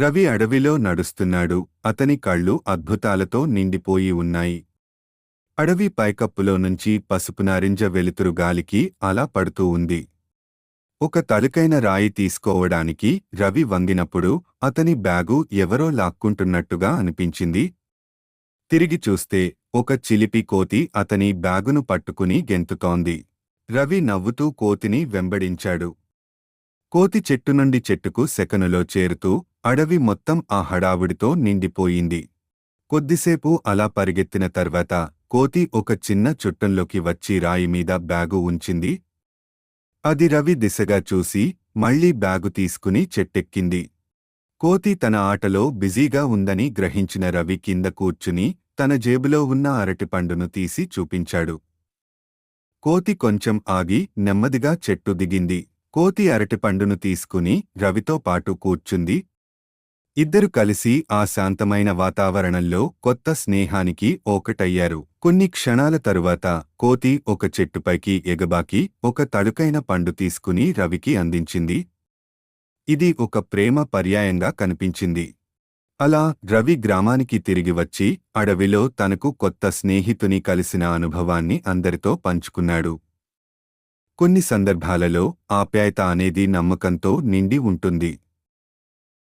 రవి అడవిలో నడుస్తున్నాడు. అతని కళ్ళు అద్భుతాలతో నిండిపోయి ఉన్నాయి. అడవి పైకప్పులో నుంచి పసుపు నారింజ వెలుతురు గాలికి అలా పడుతూ ఉంది. ఒక తలుకైన రాయి తీసుకోవడానికి రవి వంగినప్పుడు అతని బ్యాగు ఎవరో లాక్కుంటున్నట్టుగా అనిపించింది. తిరిగి చూస్తే ఒక చిలిపి కోతి అతని బ్యాగును పట్టుకుని గెంతుతోంది. రవి నవ్వుతూ కోతిని వెంబడించాడు. కోతి చెట్టు నుండి చెట్టుకు సెకనులో చేరుతూ అడవి మొత్తం ఆ హడావుడితో నిండిపోయింది. కొద్దిసేపు అలా పరిగెత్తిన తర్వాత కోతి ఒక చిన్న చుట్టంలోకి వచ్చి రాయి మీద బ్యాగు ఉంచింది. అది రవి దిశగా చూసి మళ్ళీ బ్యాగు తీసుకుని చెట్టెక్కింది. కోతి తన ఆటలో బిజీగా ఉందని గ్రహించిన రవి కింద కూర్చుని తన జేబులో ఉన్న అరటిపండును తీసి చూపించాడు. కోతి కొంచెం ఆగి నెమ్మదిగా చెట్టు దిగింది. కోతి అరటిపండును తీసుకుని రవితో పాటు కూర్చుంది. ఇద్దరు కలిసి ఆ శాంతమైన వాతావరణంలో కొత్త స్నేహానికి ఒకటయ్యారు. కొన్ని క్షణాల తరువాత కోతి ఒక చెట్టుపైకి ఎగబాకి ఒక తడుకైన పండు తీసుకుని రవికి అందించింది. ఇది ఒక ప్రేమ పర్యాయంగా కనిపించింది. అలా రవి గ్రామానికి తిరిగి వచ్చి అడవిలో తనకు కొత్త స్నేహితుని కలిసిన అనుభవాన్ని అందరితో పంచుకున్నాడు. కొన్ని సందర్భాలలో ఆప్యాయత అనేది నమ్మకంతో నిండి ఉంటుంది.